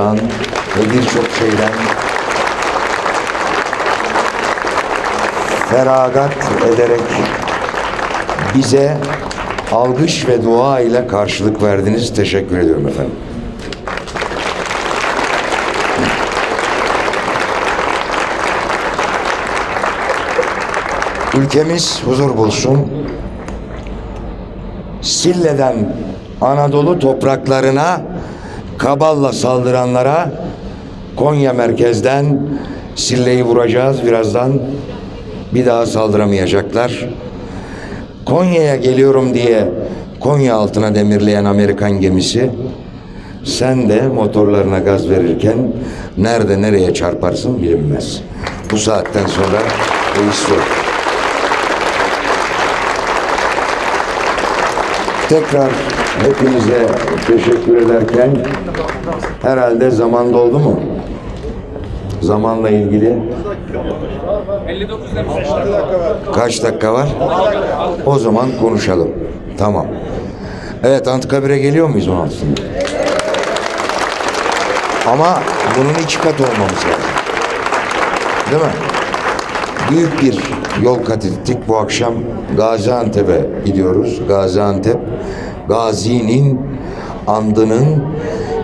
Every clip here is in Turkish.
mutluluktan ve birçok şeyden feragat ederek bize algış ve dua ile karşılık verdiniz. Teşekkür ediyorum efendim. Ülkemiz huzur bulsun. Sille'den Anadolu topraklarına kaballa saldıranlara Konya merkezden Sille'yi vuracağız birazdan. Bir daha saldıramayacaklar. Konya'ya geliyorum diye Konya altına demirleyen Amerikan gemisi sen de motorlarına gaz verirken nerede nereye çarparsın bilinmez. Bu saatten sonra bu iş yok. Tekrar hepinize teşekkür ederken herhalde zaman doldu mu? Zamanla ilgili 59 demiş. kaç dakika var? O zaman konuşalım. Tamam. Evet Anıtkabir'e geliyor muyuz 16'sında? Ama bunun iki katı olmamız lazım. Değil mi? Büyük bir yol kat ettik. Bu akşam Gaziantep'e gidiyoruz. Gaziantep, Gazi'nin andının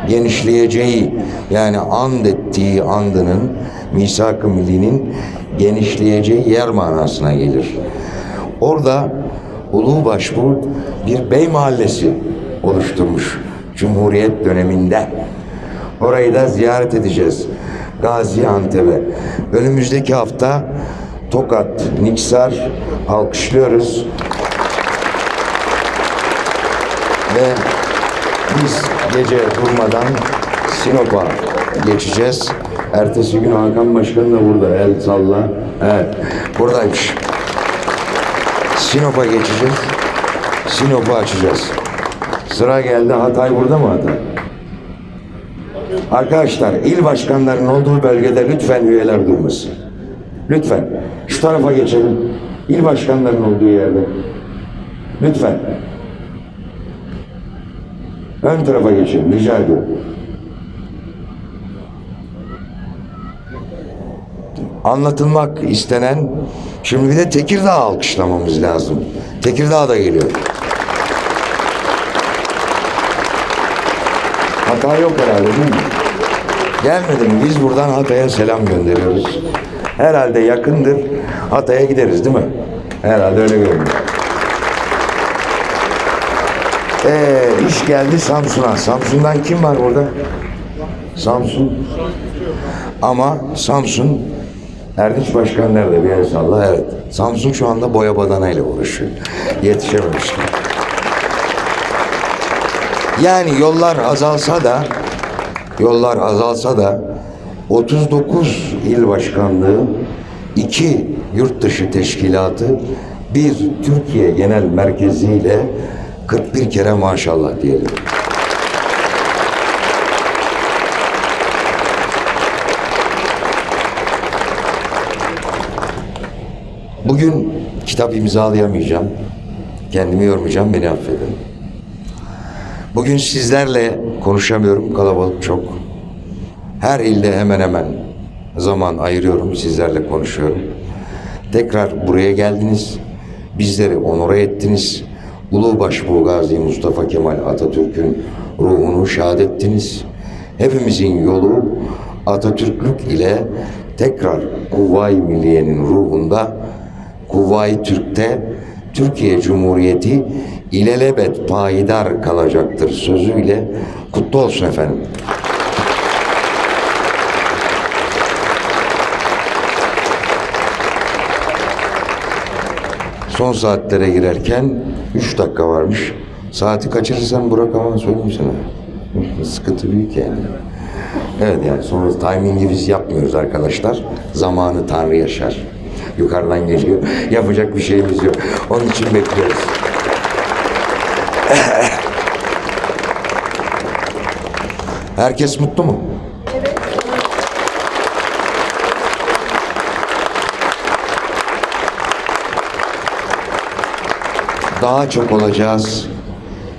genişleyeceği yani and ettiği andının misak-ı millinin genişleyeceği yer manasına gelir. Orada Ulubaşbu bir bey mahallesi oluşturmuş Cumhuriyet döneminde. Orayı da ziyaret edeceğiz. Gaziantep'e. Önümüzdeki hafta Tokat, Niksar alkışlıyoruz. Ve biz gece durmadan Sinop'a geçeceğiz. Ertesi gün Hakan Başkan da burada. El salla. Evet. Buradaymış. Sinop'a geçeceğiz. Sinop'u açacağız. Sıra geldi. Hatay burada mı Hatay? Arkadaşlar il başkanlarının olduğu bölgede lütfen üyeler durmasın. Lütfen. Şu tarafa geçelim. İl başkanlarının olduğu yerde. Lütfen. Ön tarafa geçelim. Rica ediyorum. Anlatılmak istenen şimdi bir de Tekirdağ alkışlamamız lazım. Tekirdağ da geliyor. Hata yok herhalde değil mi? Gelmedi mi? Biz buradan Hatay'a selam gönderiyoruz. Herhalde yakındır. Hatay'a gideriz değil mi? Herhalde öyle görünüyor. Ee, iş geldi Samsun'a. Samsun'dan kim var burada? Samsun. Ama Samsun Erdinç Başkan nerede? Bir el salla. Evet. Samsun şu anda boya badana ile uğraşıyor. Yetişememişler. Yani yollar azalsa da yollar azalsa da 39 il başkanlığı, iki yurt dışı teşkilatı, bir Türkiye genel merkeziyle 41 kere maşallah diyelim. Bugün kitap imzalayamayacağım. Kendimi yormayacağım, beni affedin. Bugün sizlerle konuşamıyorum, kalabalık çok. Her ilde hemen hemen zaman ayırıyorum, sizlerle konuşuyorum. Tekrar buraya geldiniz, bizleri onore ettiniz. Ulu Başbuğ Gazi Mustafa Kemal Atatürk'ün ruhunu şad ettiniz. Hepimizin yolu Atatürklük ile tekrar Kuvayi Milliye'nin ruhunda Kuvayi Türk'te Türkiye Cumhuriyeti ilelebet payidar kalacaktır sözüyle kutlu olsun efendim. Son saatlere girerken 3 dakika varmış. Saati kaçırırsan Burak ama söyleyeyim sana. Sıkıntı büyük yani. Evet yani sonra timingi biz yapmıyoruz arkadaşlar. Zamanı Tanrı yaşar. Yukarıdan geliyor. Yapacak bir şeyimiz yok. Onun için bekliyoruz. Herkes mutlu mu? Daha çok olacağız.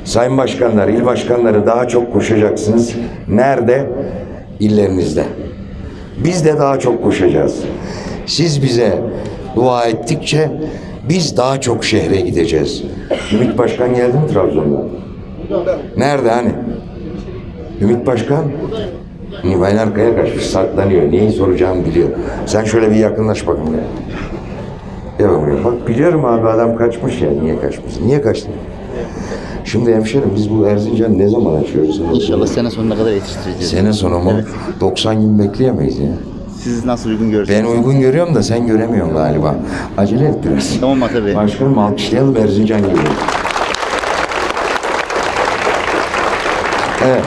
Sayın başkanlar, il başkanları daha çok koşacaksınız. Nerede? illerinizde. Biz de daha çok koşacağız. Siz bize dua ettikçe biz daha çok şehre gideceğiz. Ümit Başkan geldi mi Trabzon'dan? Nerede hani? Ümit Başkan? Ben arkaya kaçmış, saklanıyor. Neyi soracağımı biliyor. Sen şöyle bir yakınlaş bakayım. Bakayım. Bak biliyorum abi adam kaçmış ya. Niye kaçmış? Niye kaçtın? Şimdi hemşerim biz bu Erzincan'ı ne zaman açıyoruz? İnşallah sene sonuna kadar yetiştireceğiz. Sene sonu mu? 90 gün bekleyemeyiz ya. Siz nasıl uygun görürsünüz? Ben uygun görüyorum da sen göremiyorsun galiba. Acele et biraz. Tamam Mata Bey. Başkanım alkışlayalım Erzincan gibi. Evet.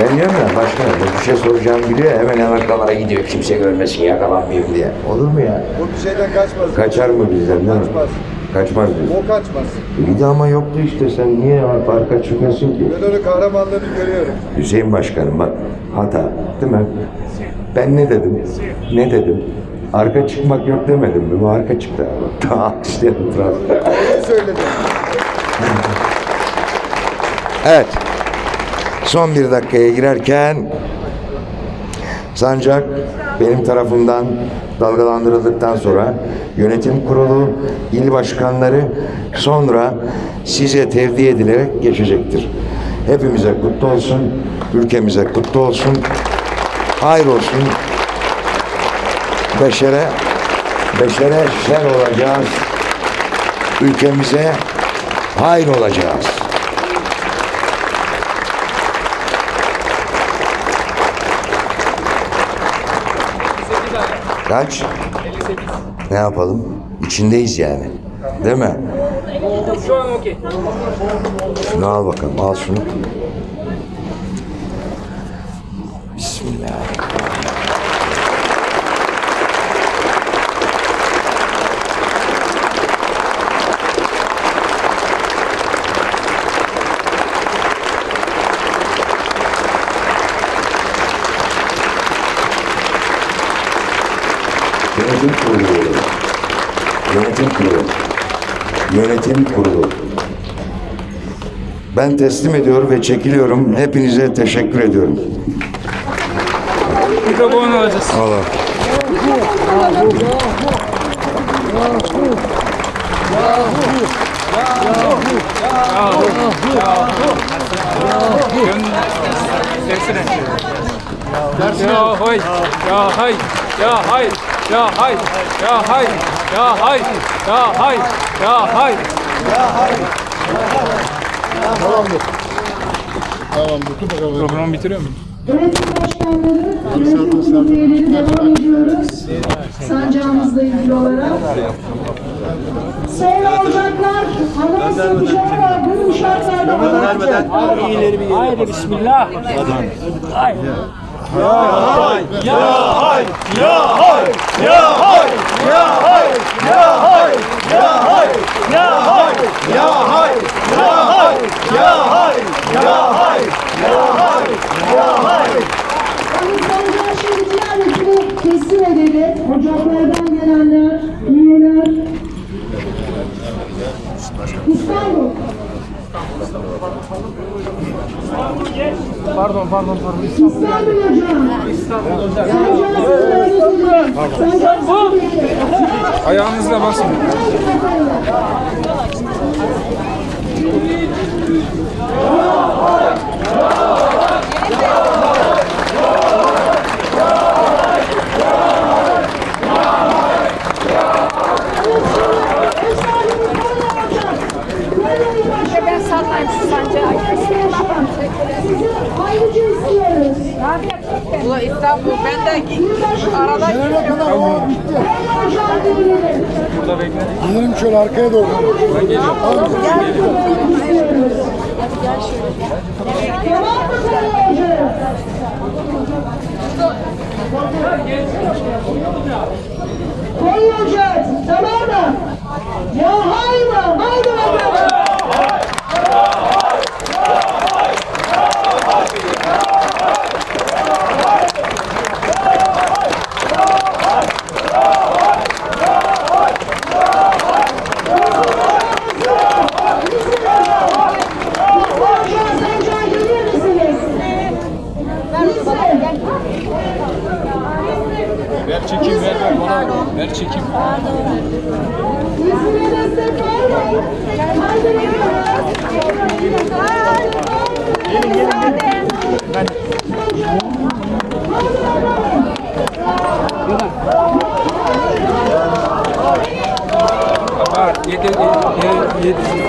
Ben diyorum ya başkanım bir şey soracağım biliyor hemen Amerikalara gidiyor kimse görmesin yakalanmayayım diye. Olur mu ya? O bir şeyden kaçmaz. Kaçar mı bizden değil mi? Kaçmaz. Kaçmaz bizden. O kaçmaz. Bir de ama yoktu işte sen niye parka çıkıyorsun ki? Ben onun kahramanlığını görüyorum. Hüseyin Başkanım bak hata değil mi? Ben ne dedim? Ne dedim? Arka çıkmak yok demedim mi? Bu arka çıktı abi. Daha işte. Ne söyledim? Evet. Son bir dakikaya girerken sancak benim tarafımdan dalgalandırıldıktan sonra yönetim kurulu, il başkanları sonra size tevdi edilerek geçecektir. Hepimize kutlu olsun, ülkemize kutlu olsun, hayır olsun, beşere, beşere şer olacağız, ülkemize hayır olacağız. Kaç? Ne yapalım? İçindeyiz yani. Değil mi? Şu an okey. Şunu al bakalım. Al şunu. Bismillah. Yönetim kurulu. Yönetim kurulu. Yönetim kurulu. Ben teslim ediyorum ve çekiliyorum. Hepinize teşekkür ediyorum. Mikrofon alacağız. Allah. Versene. Ya hay, ya hay, ya hay, ya hay, ya hay, ya hay, ya hay, ya hay. Programı bitiriyor muyum? Yönetim başkanları, yönetim kurulu üyeleri devam ediyoruz. Sancağımızla ilgili olarak. Sayın alacaklar, anayasa dışarı verdiği bu şartlarda alacaklar. Haydi bismillah. Haydi. Hani sancağı şimdi diğer ekibe teslim edelim. Ocaklardan gelenler, üyeler. İstanbul. Pardon, pardon, pardon. İstanbul hocam. Sancağınızı Sancağınızı Ayağınızla basın. Ben sallayayım şu sancağı. Sizi ayrıca istiyoruz. Ula İstanbul ben de arada gidiyorum. Hocam diyelim. Burada bekle. Gidelim şöyle arkaya doğru. Ben geliyorum. Tamam mı Sayın Hocam? Koyacağız. Tamam mı? Ya haydi, haydi bakalım. Ben... ये ये ये